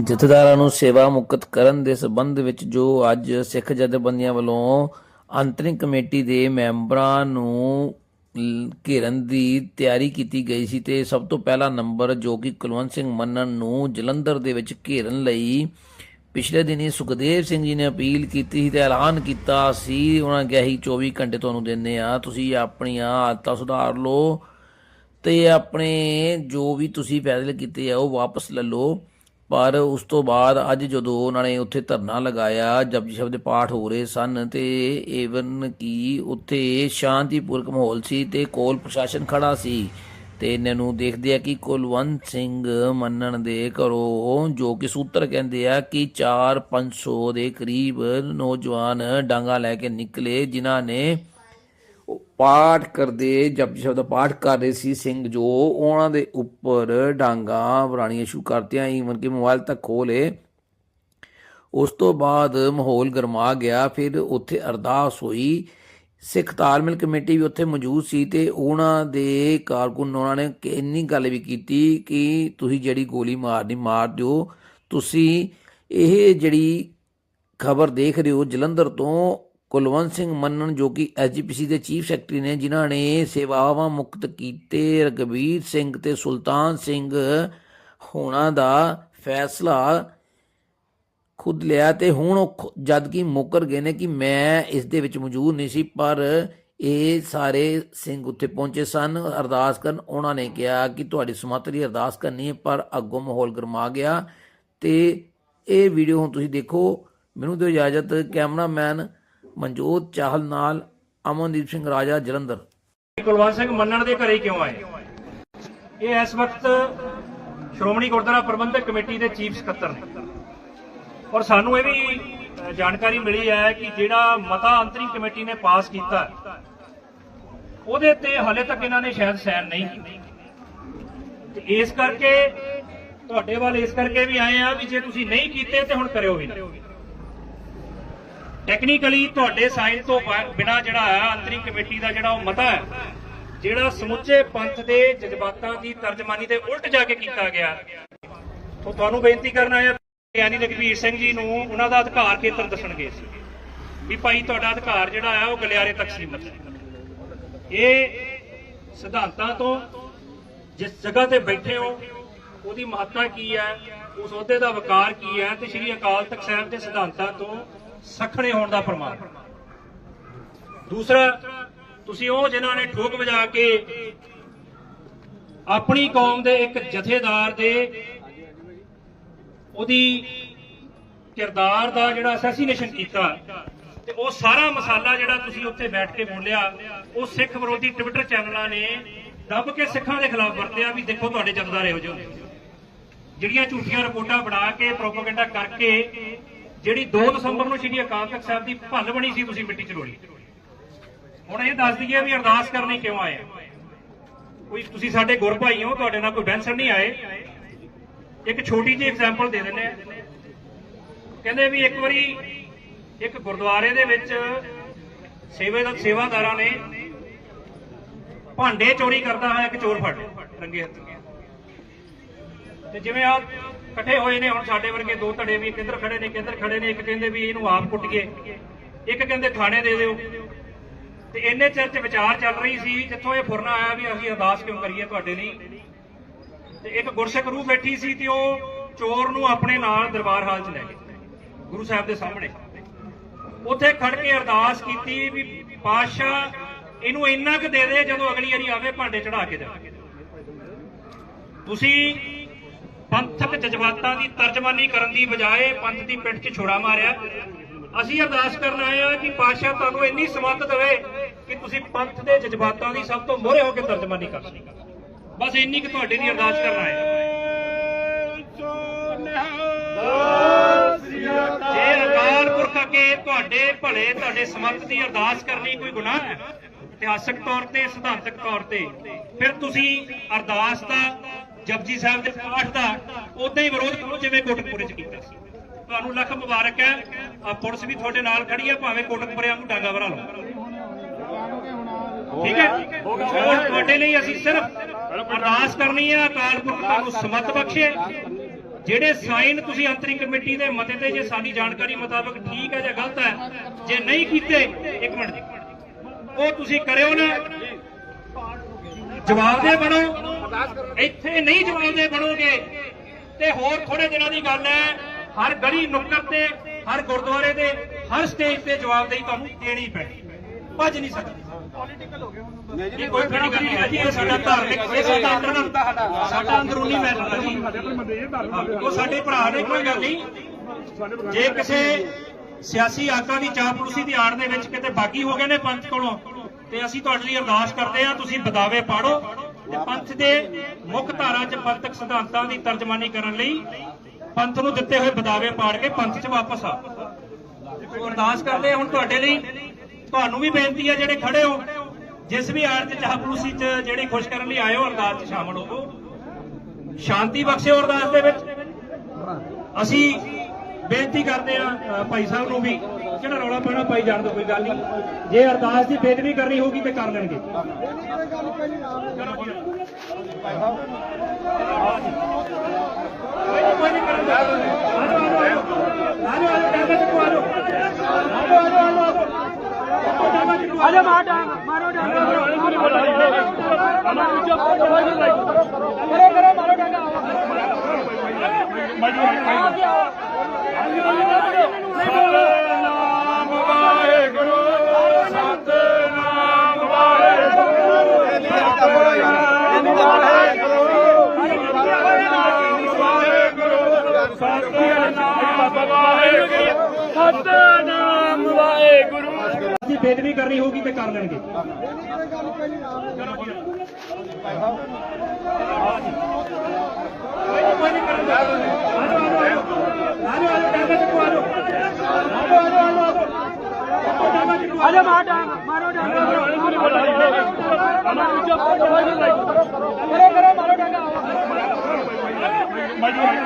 ਜਥੇਦਾਰਾਂ ਨੂੰ ਸੇਵਾ ਮੁਕਤ ਕਰਨ ਦੇ ਸਬੰਧ ਵਿੱਚ ਜੋ ਅੱਜ ਸਿੱਖ ਜਥੇਬੰਦੀਆਂ ਵੱਲੋਂ ਅੰਤਰਿੰਗ ਕਮੇਟੀ ਦੇ ਮੈਂਬਰਾਂ ਨੂੰ ਘੇਰਨ ਦੀ ਤਿਆਰੀ ਕੀਤੀ ਗਈ ਸੀ ਤੇ ਸਭ ਤੋਂ ਪਹਿਲਾ ਨੰਬਰ ਜੋ ਕਿ ਕੁਲਵੰਤ ਸਿੰਘ ਮੰਨਣ ਨੂੰ ਜਲੰਧਰ ਦੇ ਵਿੱਚ ਘੇਰਨ ਲਈ ਪਿਛਲੇ ਦਿਨੀ ਸੁਖਦੇਵ ਸਿੰਘ ਜੀ ਨੇ ਅਪੀਲ ਕੀਤੀ ਸੀ ਤੇ ਐਲਾਨ ਕੀਤਾ ਸੀ। ਉਹਨਾਂ ਕਿਹਾ ਸੀ 24 ਘੰਟੇ ਤੁਹਾਨੂੰ ਦਿੰਦੇ ਆ, ਤੁਸੀਂ ਆਪਣੀਆਂ ਆਦਤਾਂ ਸੁਧਾਰ ਲਓ ਤੇ ਆਪਣੇ ਜੋ ਵੀ ਤੁਸੀਂ ਫੈਸਲੇ ਕੀਤੇ ਆ ਉਹ ਵਾਪਸ ਲੈ ਲਓ। ਪਰ ਉਸ ਤੋਂ ਬਾਅਦ ਅੱਜ ਜਦੋਂ ਉਹਨਾਂ ਨੇ ਉੱਥੇ ਧਰਨਾ ਲਗਾਇਆ ਜਪਜੀ ਸ਼ਬਦ ਦੇ ਪਾਠ ਹੋ ਰਹੇ ਸਨ ਤੇ ਏਵਨ ਕਿ ਉੱਥੇ ਸ਼ਾਂਤੀਪੂਰਕ ਮਾਹੌਲ ਸੀ ਤੇ ਕੋਲ ਪ੍ਰਸ਼ਾਸਨ ਖੜਾ ਸੀ ਤੇ ਇਹਨਾਂ ਨੂੰ ਦੇਖਦੇ ਆ ਕਿ ਕੁਲਵੰਤ ਸਿੰਘ ਮੰਨਣ ਦੇ ਘਰੋਂ ਜੋ ਕਿ ਸੂਤਰ ਕਹਿੰਦੇ ਆ ਕਿ 4-500 ਦੇ ਕਰੀਬ ਨੌਜਵਾਨ ਡਾਂਗਾ ਲੈ ਕੇ ਨਿਕਲੇ, ਜਿਨ੍ਹਾਂ ਨੇ ਪਾਠ ਕਰਦੇ ਜਪਜੀ ਸ਼ਬਦ ਦਾ ਪਾਠ ਕਰ ਰਹੇ ਸੀ ਸਿੰਘ ਜੋ ਉਹਨਾਂ ਦੇ ਉੱਪਰ ਡਾਂਗਾ ਵਰਾਣੀਆਂ ਸ਼ੁਰੂ ਕਰਤੀਆਂ ਈਵਨ ਕਿ ਮੋਬਾਈਲ ਤੱਕ ਖੋਲੇ ਉਸ ਤੋਂ ਬਾਅਦ ਮਾਹੌਲ ਗਰਮਾ ਗਿਆ, ਫਿਰ ਉੱਥੇ ਅਰਦਾਸ ਹੋਈ। ਸਿੱਖ ਤਾਲਮੇਲ ਕਮੇਟੀ ਵੀ ਉੱਥੇ ਮੌਜੂਦ ਸੀ ਤੇ ਉਹਨਾਂ ਦੇ ਕਾਰਕੁਨ ਉਹਨਾਂ ਨੇ ਇੰਨੀ ਗੱਲ ਵੀ ਕੀਤੀ ਕਿ ਤੁਸੀਂ ਜਿਹੜੀ ਗੋਲੀ ਮਾਰਨੀ, ਮਾਰ ਦਿਓ। ਤੁਸੀਂ ਇਹ ਜਿਹੜੀ ਖਬਰ ਦੇਖ ਰਹੇ ਹੋ ਜਲੰਧਰ ਤੋਂ ਕੁਲਵੰਤ ਸਿੰਘ ਮੰਨਣ ਜੋ ਕਿ ਐਸਜੀਪੀਸੀ ਦੇ ਚੀਫ ਸੈਕਟਰੀ ਨੇ, ਜਿਨ੍ਹਾਂ ਨੇ ਸੇਵਾਵਾਂ ਮੁਕਤ ਕੀਤੇ। ਰਗਵੀਰ ਸਿੰਘ ਤੇ ਸੁਲਤਾਨ ਸਿੰਘ ਹੋਣਾ ਦਾ ਫੈਸਲਾ ਖੁਦ ਲਿਆ ਤੇ ਹੁਣ ਉਹ ਖੁ- ਜਦ ਕਿ ਮੁੱਕਰ ਗਏ ਨੇ ਕਿ ਮੈਂ ਇਸ ਦੇ ਵਿੱਚ ਮੌਜੂਦ ਨਹੀਂ ਸੀ, ਪਰ ਇਹ ਸਾਰੇ ਸਿੰਘ ਉੱਥੇ ਪਹੁੰਚੇ ਸਨ। ਅਰਦਾਸ ਕਰਨ, ਉਹਨਾਂ ਨੇ ਕਿਹਾ ਕਿ ਤੁਹਾਡੀ ਸਮੱਤ ਦੀ ਅਰਦਾਸ ਕਰਨੀ ਹੈ, ਪਰ ਅੱਗੋਂ ਮਾਹੌਲ ਗਰਮਾ ਗਿਆ। ਤੇ ਇਹ ਵੀਡੀਓ ਹੁਣ ਤੁਸੀਂ ਦੇਖੋ। ਮੈਨੂੰ ਦਿਓ ਇਜਾਜ਼ਤ, ਕੈਮਰਾਮੈਨ ਮਨਜੋਤ ਚਾਹਲ ਨਾਲ ਅਮਨਦੀਪ ਸਿੰਘ ਰਾਜਾ, ਜਲੰਧਰ। ਕੁਲਵੰਤ ਸਿੰਘ ਮੰਨਣ ਦੇ ਘਰੇ ਕਿਉਂ ਆਏ? ਇਹ ਇਸ ਵਕਤ ਸ਼੍ਰੋਮਣੀ ਗੁਰਦੁਆਰਾ ਪ੍ਰਬੰਧਕ ਕਮੇਟੀ ਦੇ ਚੀਫ ਸਕੱਤਰ ਨੇ। ਔਰ ਸਾਨੂੰ ਇਹ ਵੀ ਜਾਣਕਾਰੀ ਮਿਲੀ ਹੈ ਕਿ ਜਿਹੜਾ ਮਤਾ ਅੰਤਰੀ ਕਮੇਟੀ ਨੇ ਪਾਸ ਕੀਤਾ, ਉਹਦੇ ਤੇ ਹਾਲੇ ਤੱਕ ਇਹਨਾਂ ਨੇ ਸ਼ਾਇਦ ਸਾਈਨ ਨਹੀਂ ਕੀਤੇ। ਤੇ ਇਸ ਕਰਕੇ, ਤੁਹਾਡੇ ਵੱਲ ਇਸ ਕਰਕੇ ਵੀ ਆਏ ਆ ਵੀ ਜੇ ਤੁਸੀਂ ਨਹੀਂ ਕੀਤੇ ਤੇ ਹੁਣ ਕਰਿਓ ਵੀ ਨਾ। ਟੈਕਨੀਕਲੀ ਤੁਹਾਡੇ ਸਾਈਨ ਤੋਂ ਬਿਨਾ ਜਿਹੜਾ ਆ ਅੰਤਰੀ ਕਮੇਟੀ ਦਾ ਜਿਹੜਾ ਉਹ ਮਤਾ ਹੈ, ਜਿਹੜਾ ਸਮੁੱਚੇ ਪੰਥ ਦੇ ਜਜ਼ਬਾਤਾਂ ਦੀ ਤਰਜਮਾਨੀ ਦੇ ਉਲਟ ਜਾ ਕੇ ਕੀਤਾ ਗਿਆ। ਤੋਂ ਤੁਹਾਨੂੰ ਬੇਨਤੀ ਕਰਨਾ ਹੈ ਗਿਆਨੀ ਲਖਵੀਰ ਸਿੰਘ ਜੀ ਨੂੰ ਉਹਨਾਂ ਦਾ ਅਧਿਕਾਰ ਖੇਤਰ ਦੱਸਣਗੇ ਸੀ ਵੀ ਭਾਈ, ਤੁਹਾਡਾ ਅਧਿਕਾਰ ਜਿਹੜਾ ਆ ਉਹ ਗਲਿਆਰੇ ਤੱਕ ਸੀਮਤ ਹੈ। ਇਹ ਸਿਧਾਂਤਾਂ ਤੋਂ ਜਿਸ ਜਗ੍ਹਾ ਤੇ ਬੈਠੇ ਹੋ, ਉਹਦੀ ਮਹੱਤਤਾ ਕੀ ਹੈ, ਉਸ ਅਹੁਦੇ ਦਾ ਵਕਾਰ ਕੀ ਹੈ, ਤੇ ਸ੍ਰੀ ਅਕਾਲ ਤਖਤ ਸਾਹਿਬ ਦੇ ਸਿਧਾਂਤਾਂ ਤੋਂ ਸਖਣੇ ਹੋਣ ਦਾ ਪ੍ਰਮਾਣ। ਦੂਸਰਾ, ਤੁਸੀਂ ਉਹ ਜਿਨ੍ਹਾਂ ਨੇ ਠੋਕ ਵਜਾ ਕੇ ਆਪਣੀ ਕੌਮ ਦੇ ਇੱਕ ਜਥੇਦਾਰ ਦੇ ਉਹਦੀ ਕਿਰਦਾਰ ਦਾ ਜਿਹੜਾ ਅਸੈਸੀਨੇਸ਼ਨ ਕੀਤਾ, ਤੇ ਉਹ ਸਾਰਾ ਮਸਾਲਾ ਜਿਹੜਾ ਤੁਸੀਂ ਉੱਥੇ ਬੈਠ ਕੇ ਬੋਲਿਆ, ਉਹ ਸਿੱਖ ਵਿਰੋਧੀ ਟਵਿੱਟਰ ਚੈਨਲਾਂ ਨੇ ਦੱਬ ਕੇ ਸਿੱਖਾਂ ਦੇ ਖਿਲਾਫ ਵਰਤਿਆ ਵੀ ਦੇਖੋ ਤੁਹਾਡੇ ਜਥੇਦਾਰ ਇਹੋ ਜਿਹੇ ਜਿਹੜੀਆਂ ਝੂਠੀਆਂ ਰਿਪੋਰਟਾਂ ਬਣਾ ਕੇ ਪ੍ਰੋਪਾਗੈਂਡਾ ਕਰਕੇ ਜਿਹੜੀ 2 ਦਸੰਬਰ ਨੂੰ ਸ਼੍ਰੀ ਅਕਾਲ ਤਖਤ ਸਾਹਿਬ ਦੀ ਭੰਨ ਬਣੀ ਸੀ ਤੁਸੀਂ ਮਿੱਟੀ ਚ ਰੋਲੀ ਹੁਣ ਇਹ ਦੱਸ ਦਈਏ ਵੀ ਅਰਦਾਸ ਕਰਨੀ ਕਿਉਂ ਆਏ ਕੋਈ ਤੁਸੀਂ ਸਾਡੇ ਗੁਰ ਭਾਈ ਹੋ, ਤੁਹਾਡੇ ਨਾਲ ਕੋਈ ਬੈਂਸਰ ਨਹੀਂ ਆਏ। ਇੱਕ ਛੋਟੀ ਜਿਹੀ ਐਗਜ਼ਾਮਪਲ ਦੇ ਦਿੰਦੇ ਆ ਕਹਿੰਦੇ ਵੀ ਇੱਕ ਵਾਰੀ ਇੱਕ ਗੁਰਦੁਆਰੇ ਦੇ ਵਿੱਚ ਸੇਵੇ ਦਾ ਸੇਵਾਦਾਰਾਂ ਨੇ ਭਾਂਡੇ ਚੋਰੀ ਕਰਦਾ ਹੋਇਆ ਇੱਕ ਚੋਰ ਫੜ ਲਿਆ, ਰੰਗੇ ਹੱਥੀਂ। ਤੇ ਜਿਵੇਂ ਆ ਇਕੱਠੇ ਹੋਏ ਨੇ, ਹੁਣ ਸਾਡੇ ਵਰਗੇ ਦੋ ਧੜੇ ਵੀ ਕਿੱਧਰ ਖੜੇ ਨੇ, ਕਿੱਧਰ ਖੜੇ ਨੇ, ਇੱਕ ਕਹਿੰਦੇ ਵੀ ਇਹਨੂੰ ਆਪ ਕੁੱਟੀਏ, ਇੱਕ ਕਹਿੰਦੇ ਥਾਣੇ ਦੇ ਦਿਓ। ਤੇ ਇੰਨੇ ਚਿਰ ਚ ਵਿਚਾਰ ਚੱਲ ਰਹੀ ਸੀ, ਜਿੱਥੋਂ ਇਹ ਫੁਰਨਾ ਆਇਆ ਵੀ ਅਸੀਂ ਅਰਦਾਸ ਕਿਉਂ ਕਰੀਏ ਤੁਹਾਡੇ ਲਈ। ਤੇ ਇੱਕ ਗੁਰਸਿੱਖ ਰੂਹ ਬੈਠੀ ਸੀ ਤੇ ਉਹ ਚੋਰ ਨੂੰ ਆਪਣੇ ਨਾਲ ਦਰਬਾਰ ਹਾਲ ਚ ਲੈ ਗਏ, ਗੁਰੂ ਸਾਹਿਬ ਦੇ ਸਾਹਮਣੇ। ਉੱਥੇ ਖੜ ਕੇ ਅਰਦਾਸ ਕੀਤੀ ਵੀ ਪਾਤਸ਼ਾਹ, ਇਹਨੂੰ ਇੰਨਾ ਕੁ ਦੇ ਦੇ ਜਦੋਂ ਅਗਲੀ ਵਾਰੀ ਆਵੇ ਭਾਂਡੇ ਚੜਾ ਕੇ ਦੇਵਾਂਗੇ ਤੁਸੀਂ ਪੰਥਕ ਜਜ਼ਬਾਤਾਂ ਦੀ ਤਰਜਮਾਨੀ ਕਰਨ ਦੀ ਬਜਾਏ ਪੰਥ ਦੀ ਪਿੱਠ 'ਚ ਛੋੜਾ ਮਾਰਿਆ। ਅਸੀਂ ਅਰਦਾਸ ਕਰਨ ਆਏ ਆ ਕਿ ਪਾਤਸ਼ਾਹ ਤੁਹਾਨੂੰ ਇੰਨੀ ਸਮੱਤ ਦੇਵੇ ਕਿ ਤੁਸੀਂ ਪੰਥ ਦੇ ਜਜ਼ਬਾਤਾਂ ਦੀ ਸਭ ਤੋਂ ਮੋਹਰੇ ਹੋ ਕੇ ਤਰਜਮਾਨੀ ਕਰ ਸਕੋ। ਬਸ ਇੰਨੀ ਕਿ ਤੁਹਾਡੇ ਦੀ ਅਰਦਾਸ ਕਰਨ ਆਏ ਜੇ ਅਕਾਲ ਪੁਰਖ ਅੱਗੇ ਤੁਹਾਡੇ ਭਲੇ, ਤੁਹਾਡੇ ਸਮੱਤ ਦੀ ਅਰਦਾਸ ਕਰਨੀ ਕੋਈ ਗੁਨਾਹ ਹੈ, ਇਤਿਹਾਸਕ ਤੌਰ ਤੇ, ਸਿਧਾਂਤਕ ਤੌਰ ਤੇ, ਫਿਰ ਤੁਸੀਂ ਅਰਦਾਸ ਦਾ ਜਪਜੀ ਸਾਹਿਬ ਦੇ ਪਾਠ ਦਾ ਉਦਾਂ ਹੀ ਵਿਰੋਧ ਕਰੋ ਜਿਵੇਂ ਕੋਟਕਪੁਰੇ ਚ ਕੀਤਾ ਸੀ। ਤੁਹਾਨੂੰ ਲੱਖ ਮੁਬਾਰਕ ਹੈ। ਆ ਪੁਲਿਸ ਵੀ ਤੁਹਾਡੇ ਨਾਲ ਖੜੀ ਹੈ, ਭਾਵੇਂ ਕੋਟਕਪੁਰਿਆਂ ਨੂੰ ਡਾਂਗਾ ਭਰਾ ਲਓ। ਠੀਕ ਹੈ? ਹੁਣ ਤੁਹਾਡੇ ਲਈ ਅਸੀਂ ਸਿਰਫ ਅਰਦਾਸ ਕਰਨੀ ਹੈ, ਅਕਾਲ ਪੁਰਖ ਤੁਹਾਨੂੰ ਸਮਤ ਬਖਸ਼ੇ। ਜਿਹੜੇ ਸਾਈਨ ਤੁਸੀਂ ਅੰਤਰੀ ਕਮੇਟੀ ਦੇ ਮਤੇ ਤੇ ਜੇ ਸਾਡੀ ਜਾਣਕਾਰੀ ਮੁਤਾਬਕ ਠੀਕ ਹੈ ਜਾਂ ਗਲਤ ਹੈ, ਜੇ ਨਹੀਂ ਕੀਤੇ, ਇੱਕ ਮਿੰਟ। ਉਹ ਤੁਸੀਂ ਕਰਿਓ ਨਾ। ਜਵਾਬਦੇ ਬਣੋ। ਇੱਥੇ ਨਹੀਂ ਜਵਾਬਦੇ ਬਣੋਗੇ। ਤੇ ਹੋਰ ਥੋੜੇ ਦਿਨਾਂ ਦੀ ਗੱਲ ਹੈ ਹਰ ਗਲੀ ਨੁੱਕਰ ਤੇ ਹਰ ਗੁਰਦੁਆਰੇ ਦੇ ਹਰ ਸਟੇਜ ਤੇ ਜਵਾਬਦੇਹੀ ਤੁਹਾਨੂੰ ਦੇਣੀ ਪੈਣੀ। ਭੱਜ ਨਹੀਂ ਸਕਦੀ। ਇਹ ਕੋਈ ਖੜੀ ਗੱਲ ਨਹੀਂ ਹੈ ਜੀ ਇਹ ਸਾਡਾ ਧਾਰਮਿਕ ਇਹ ਸਾਡਾ ਅੰਦਰੂਨੀ ਸਾਡਾ ਅੰਦਰੂਨੀ ਮੈਟਰ ਹੈ ਜੀ। ਉਹ ਸਾਡੇ ਭਰਾ ਨੇ ਕੋਈ ਗੱਲ ਨਹੀਂ। ਜੇ ਕਿਸੇ ਸਿਆਸੀ ਆਗੂ ਦੀ ਚਾਪਲੂਸੀ ਦੀ ਆੜ ਦੇ ਵਿੱਚ ਕਿਤੇ ਬਾਗੀ ਹੋ ਗਏ ਨੇ ਪੰਥ ਕੋਲੋਂ ਤੇ ਅਸੀਂ ਤੁਹਾਡੇ ਲਈ ਅਰਦਾਸ ਕਰਦੇ ਹਾਂ ਤੁਸੀਂ ਬਦਾਵੇ ਪਾੜੋ। ਤੇ ਪੰਥ ਦੇ ਮੁੱਖ ਧਾਰਾ 'ਚ ਪੰਥਕ ਸਿਧਾਂਤਾਂ ਦੀ ਤਰਜਮਾਨੀ ਕਰਨ ਲਈ ਪੰਥ ਨੂੰ ਦਿੱਤੇ ਹੋਏ ਬਦਾਵੇ ਪਾੜ ਕੇ ਪੰਥ 'ਚ ਵਾਪਸ ਆ। ਅਰਦਾਸ ਕਰਦੇ ਹੁਣ ਤੁਹਾਡੇ ਲਈ। ਤੁਹਾਨੂੰ ਵੀ ਬੇਨਤੀ ਹੈ, ਜਿਹੜੇ ਖੜੇ ਹੋ, ਜਿਸ ਵੀ ਆੜ 'ਚ ਚਾਪਲੂਸੀ 'ਚ ਜਿਹੜੀ ਖੁਸ਼ ਕਰਨ ਲਈ ਆਏ ਹੋ, ਅਰਦਾਸ 'ਚ ਸ਼ਾਮਲ ਹੋਵੋ। ਸ਼ਾਂਤੀ ਬਖਸ਼ਿਓ ਅਰਦਾਸ ਦੇ ਵਿੱਚ। ਅਸੀਂ ਬੇਨਤੀ ਕਰਦੇ ਆ ਭਾਈ ਸਾਹਿਬ ਨੂੰ ਵੀ ਜਿਹੜਾ ਰੌਲਾ ਪਾਣਾ ਪਾਈ ਜਾਣ ਦੋ ਕੋਈ ਗੱਲ ਨਹੀਂ। ਜੇ ਅਰਦਾਸ ਦੀ ਬੇਨਤੀ ਕਰਨੀ ਹੋਗੀ ਤੇ ਕਰ ਲੈਣਗੇ। ਕੋਈ ਨਹੀਂ ਕੋਈ ਨਹੀਂ ਕਰਨ ਦਿਓ। ਆ ਜਾਓ ਆ ਜਾਓ ਆ ਜਾਓ ਆ ਜਾਓ ਟਾਂਗਾ ਚੱਕੋ ਆ ਜਾਓ ਆ ਜਾਓ ਆ ਜਾਓ ਆ ਜਾਓ ਟਾਂਗਾ ਚੱਕੋ ਆ ਜਾਓ ਮਾਰ ਟਾਂਗਾ ਮਾਰੋ ਟਾਂਗਾ ਨਾਮ ਵਾਹਿਗੁਰੂ ਸਤਨਾਮ ਵਾਹਿਗੁਰੂ ਸਤਨਾਮ ਵਾਹਿਗੁਰੂ ਸਤਨਾਮ ਵਾਹਿਗੁਰੂ ਦੀ ਬੇਨਤੀ ਕਰਨੀ ਹੋਗੀ ਤੇ ਕਰ ਲੈਣਗੇ ਕੋਈ ਨਹੀਂ ਕੋਈ ਨਹੀਂ ਕਰਨ मजबूरी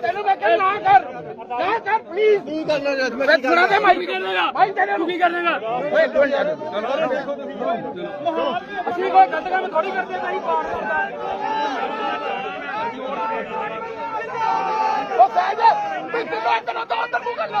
ਤੈਨੂੰ ਮੈਂ ਕਹਿੰਦਾ ਨਾ ਕਰ। ਨਾ ਕਰ ਪਲੀਜ਼ ਕੀ ਕਰਨਾ ਜਦ ਮੈਂ ਥੋੜਾ ਤੇ ਮਾਈਕ ਕਰਨੇਗਾ ਭਾਈ। ਤੇਰੇ ਨੂੰ ਕੀ ਕਰਨੇਗਾ ਓਏ ਦੋ ਯਾਰ ਅਸੀਂ ਕੋਈ ਗਲਤ ਕੰਮ ਥੋੜੀ ਕਰਦੇ ਨਹੀਂ ਪਾੜ ਉਹ ਸਹਿਜ ਪਿੱਛੇ ਤੋਂ ਇੱਧਰ ਤੋਂ ਉੱਧਰ ਮੂੰਹ ਕਰ ਲੋ।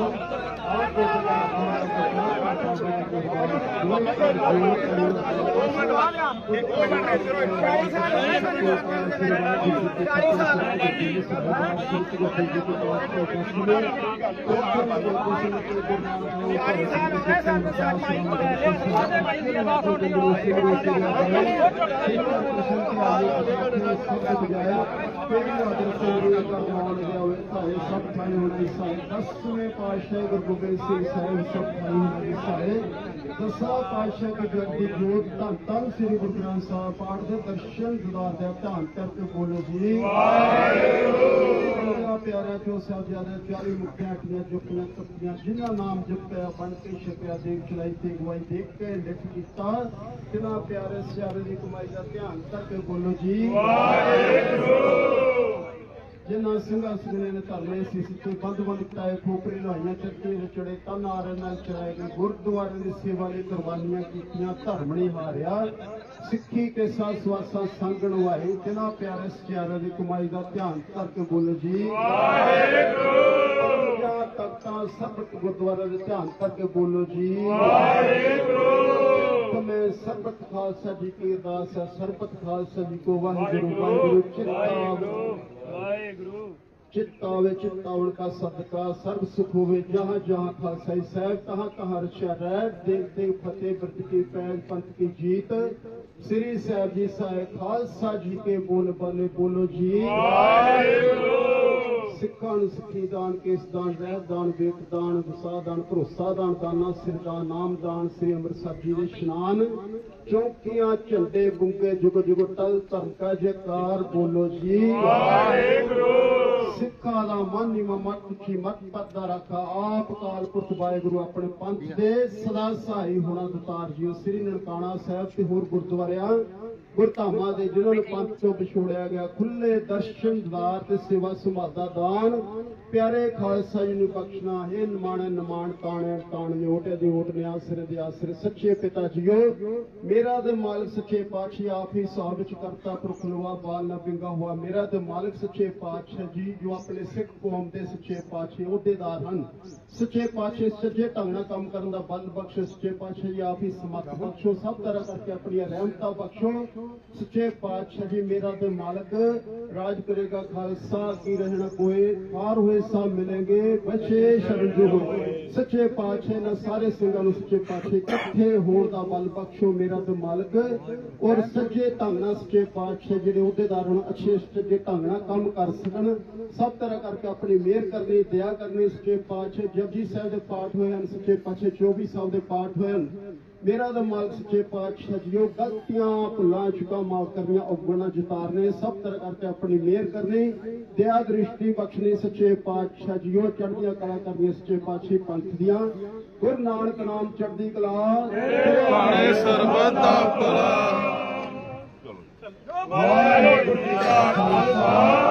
ਦਾਸ ਦਸਵੇਂ ਪਾਤਸ਼ਾਹ ਗੁਰੂ ਗੋਬਿੰਦ ਸਿੰਘ ਸਾਹਿਬ ਸਭ ਭਾਈ ਹੋਣੇ ਸਾਰੇ ਦਸਾਂ ਪਾਤਸ਼ਾਹ ਦੀ ਜਗਦੀ ਜੋਤ ਧੰਨ ਧੰਨ ਸ੍ਰੀ ਗੁਰੂ ਗ੍ਰੰਥ ਸਾਹਿਬ ਪਾਠ ਦੇ ਦਰਸ਼ਨ ਦਿਦਾਰ ਦੇ ਧੰਨ ਕਰਕੇ ਬੋਲੋ ਜੀ। ਵਾਹਿਗੁਰੂ। ਪਿਆਰਾ ਜੋ ਸਾਹਿਬਜ਼ਾਦੇ ਪਿਆਰੀ ਮੁਖਿਆ ਕੀਆਂ ਜੁਪੀਆਂ ਤਪੀਆਂ ਜਿਨ੍ਹਾਂ ਨਾਮ ਜਪਿਆ ਬਣ ਕੇ ਛਕਿਆ ਦੇਖ ਚਲਾਈ ਤੇ ਗਵਾਈ ਦੇਖ ਕੇ ਲਿਖ ਕੀਤਾ ਜਿਨ੍ਹਾਂ ਪਿਆਰੇ ਸਿਆਰੇ ਦੀ ਕਮਾਈ ਦਾ ਧਿਆਨ ਕਰਕੇ ਬੋਲੋ ਜੀ। ਜਿਨ੍ਹਾਂ ਸਿੰਘਾਂ ਸਿੰਘਾਂ ਨੇ ਧਰਨੇ ਸੀ ਸਿੱਤੇ ਬੰਦ ਬੰਦ ਕਟਾਏ ਖੋਪਰੇ ਲਾਈਆਂ ਚੱਕੇ ਚੜੇ ਤਨ ਆਰੇ ਨਾਲ ਚੜਾਏ ਗਏ ਗੁਰਦੁਆਰੇ ਦੀ ਸੇਵਾ ਲਈ ਕੁਰਬਾਨੀਆਂ ਕੀਤੀਆਂ ਧਰਮ ਨਹੀਂ ਹਾਰਿਆ। ਸਿੱਖੀ ਕੇ ਸਾਥ ਸਵਾਸਾਂ ਸੰਗ ਨਵਾਏ ਜਿਨ੍ਹਾਂ ਪਿਆਰੇ ਸਚਿਆਰੇ ਦੀ ਕਮਾਈ ਦਾ ਧਿਆਨ ਕਰਕੇ ਬੋਲੋ ਜੀ। ਵਾਹਿਗੁਰੂ! ਤਖਤਾਂ ਸਬਤ ਗੁਰਦੁਆਰੇ ਦੇ ਧਿਆਨ ਕਰਕੇ ਬੋਲੋ ਜੀ। ਵਾਹਿਗੁਰੂ! ਮੈਂ ਸਰਬਤ ਖਾਲਸਾ ਜੀ ਕੀ ਅਰਦਾਸ ਹੈ ਸਰਬਤ ਖਾਲਸਾ ਜੀ ਕੋ ਵਾਹਿਗੁਰੂ ਵਾਹਿਗੁਰੂ ਚਿੱਤਾ ਵਾਹਿਗੁਰੂ। ਚਿਤਾਵੇ ਚਿਤਾਵਣ ਕਾ ਸਦਕਾ ਸਰਬ ਸੁਖ ਹੋਵੇ ਜਹਾਂ ਜਹਾਂ ਖਾਲਸਾ ਸਾਹਿਬ ਤਹਾਂ ਤਹਾਂ ਰਛਿਆ ਰਹਿ ਦੇਵ ਦੇ ਫਤਿਹ ਬ੍ਰਿਤ ਕੀ ਪੈਨ ਪੰਥ ਕੀ ਜੀਤ। ਸ੍ਰੀ ਸਾਹਿਬ ਜੀ ਸਾਹਿਬ ਖਾਲਸਾ ਜੀ ਕੇ ਬੋਲ ਬਾਲੇ ਬੋਲੋ ਜੀ। ਵਾਹਿਗੁਰੂ। ਸਿੱਖਾਂ ਨੂੰ ਸਿੱਖੀ ਦਾਨ, ਕੇਸ ਦਾਨ ਰਹਿ ਦਾਨ ਵੇਖ ਦਾਨ, ਵਸਾ ਦਾਨ, ਭਰੋਸਾ ਦਾਨ, ਦਾਨਾ, ਸਿਰ ਦਾਨ ਨਾਮ ਦਾਨ, ਸ੍ਰੀ ਅੰਮ੍ਰਿਤਸਰ ਜੀ ਦੇ ਇਸ਼ਨਾਨ। ਚੌਕੀਆਂ, ਝੰਡੇ, ਗੁੰਗੇ ਜੁਗ ਜੁਗ ਟਲ ਧਮਕਾ ਜੈਕਾਰ, ਬੋਲੋ ਜੀ। ਸਿੱਖਾਂ ਦਾ ਮਨ ਨਿਮ ਮਤ ਉੱਚੀ ਮਤ ਪੱਦਾ ਰੱਖਾ। ਆਪ ਕਾਲ ਪੁਰਖ ਵਾਹਿਗੁਰੂ ਆਪਣੇ ਪੰਥ ਦੇ ਸਦਾ ਸਹਾਈ ਹੋਣਾ ਦਤਾਰ ਜੀਓ। ਸ੍ਰੀ ਨਨਕਾਣਾ ਸਾਹਿਬ ਤੇ ਹੋਰ ਗੁਰਦੁਆਰਿਆਂ, ਗੁਰਧਾਮਾਂ ਦੇ ਜਿਨ੍ਹਾਂ ਨੂੰ ਪੰਥ ਤੋਂ ਵਿਛੋੜਿਆ ਗਿਆ, ਖੁੱਲੇ ਦਰਸ਼ਨ ਦਵਾਰ ਤੇ ਸੇਵਾ ਸੰਭਾਦਾ ਦਾਨ। ਪਿਆਰੇ ਖਾਲਸਾ ਜੀ ਨੂੰ ਬਖਸ਼ਣਾ ਹੈ ਨਿਮਾਣ ਨਿਮਾਣ ਤਾਣੇ ਤਾਣ ਓਟੇ ਦੀ ਓਟ ਨੇ ਆਸਰੇ ਦੇ ਆਸਰੇ। ਸੱਚੇ ਪਿਤਾ ਜੀਓ, ਮੇਰਾ ਤੇ ਮਾਲਕ ਸੱਚੇ ਪਾਤਸ਼ਾਹ ਆਪ ਹੀ ਸਾਹ ਵਿੱਚ ਕਰਤਾ, ਪੁਰਖ ਲਵਾ ਬਾਲ ਨਾ ਪਿੰਗਾ ਹੋਆ। ਮੇਰਾ ਤੇ ਮਾਲਕ ਸੱਚੇ ਪਾਤਸ਼ਾਹ ਜੀ ਜੋ ਆਪਣੇ ਸਿੱਖ ਕੌਮ ਦੇ ਸੱਚੇ ਪਾਤਸ਼ਾਹ ਅਹੁਦੇਦਾਰ ਹਨ। ਸੱਚੇ ਪਾਤਸ਼ਾਹ ਸੱਚੇ ਢੰਗ ਨਾਲ ਕੰਮ ਕਰਨ ਦਾ ਬਲ ਬਖਸ਼ੋ ਸੱਚੇ ਪਾਤਸ਼ਾਹ ਜੀ ਆਪ ਹੀ ਸਮਰਥ ਬਖਸ਼ੋ, ਸਭ ਤਰ੍ਹਾਂ ਕਰਕੇ ਆਪਣੀਆਂ ਰਹਿਮਤਾਂ ਬਖਸ਼ੋ। ਸੱਚੇ ਪਾਤਸ਼ਾਹ ਜੀ ਮੇਰਾ ਤੇ ਮਾਲਕ, ਰਾਜ ਕਰੇਗਾ ਖਾਲਸਾ, ਕੀ ਰਹਿਣਾ ਕੋਏ ਹਾਰ ਹੋਏ ਸਭ ਮਿਲेंगे ਬਚੇ ਸ਼ਰਨ ਜੋ ਸੱਚੇ ਪਾਤਸ਼ਾਹ ਨਾਲ ਸਾਰੇ ਸਿੰਘਾਂ ਨੂੰ ਸੱਚੇ ਪਾਤਸ਼ਾਹ ਇਕੱਠੇ ਹੋਣ ਦਾ ਬਲ ਬਖਸ਼ੋ ਮੇਰਾ ਤੇ ਮਾਲਕ। ਔਰ ਸੱਚੇ ਢੰਗ ਨਾਲ ਸੱਚੇ ਪਾਤਸ਼ਾਹ ਜਿਹੜੇ ਅਹੁਦੇਦਾਰ ਹੁਣ ਅੱਛੇ ਸੱਚੇ ਢੰਗ ਨਾਲ ਕੰਮ ਕਰ ਸਕਣ ਸਭ ਤਰ੍ਹਾਂ ਕਰਕੇ ਆਪਣੀ ਮਿਹਰ ਕਰਨੀ ਦਇਆ ਕਰਨੀ ਸੱਚੇ ਪਾਤਸ਼ਾਹ ਜਪਜੀ ਸਾਹਿਬ ਦੇ ਪਾਠ ਹੋਏ ਹਨ ਸੱਚੇ ਪਾਤਸ਼ਾਹ 24 ਸਾਹਿਬ ਦੇ ਪਾਠ ਹੋਏ ਹਨ। ਮੇਰਾ ਦਾ ਮਾਲਕ ਸੱਚੇ ਪਾਤਸ਼ਾਹ ਜੀਓ ਗਲਤੀਆਂ ਭੁੱਲਾਂ ਚੁਕਾ ਮਾਫ ਕਰਨੀਆਂ ਔਗਣਾ ਜਿਤਾਰਨੇ ਸਭ ਤਰ੍ਹਾਂ ਕਰਕੇ ਆਪਣੀ ਮਿਹਰ ਕਰਨੀ ਦਇਆ ਦ੍ਰਿਸ਼ਟੀ ਬਖਸ਼ਣੀ ਸੱਚੇ ਪਾਤਸ਼ਾਹ ਜੀਓ ਚੜ੍ਹਦੀਆਂ ਕਲਾ ਕਰਨੀਆਂ ਸੱਚੇ ਪਾਤਸ਼ਾਹ ਪੰਥ ਦੀਆਂ। ਗੁਰੂ ਨਾਨਕ ਨਾਮ ਚੜ੍ਹਦੀ ਕਲਾ। ਸਰਬਤ ਦਾ ਭਲਾ। ਵਾਹਿਗੁਰੂ ਜੀ ਕਾ ਖਾਲਸਾ।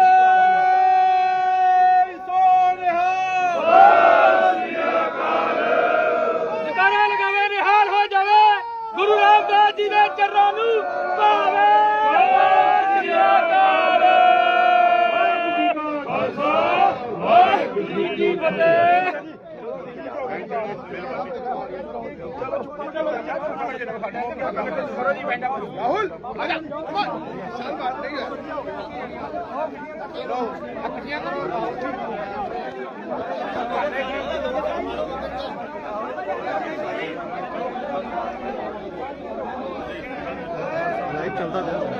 ਰਾਹੁਲ ਸਰ ਬਾਤ ਨਹੀਂ ਹੈ ਲੋ ਅੱਖੀਆਂ ਕਰੋ ਲਾਈਵ ਚੱਲਦਾ ਪਿਆ।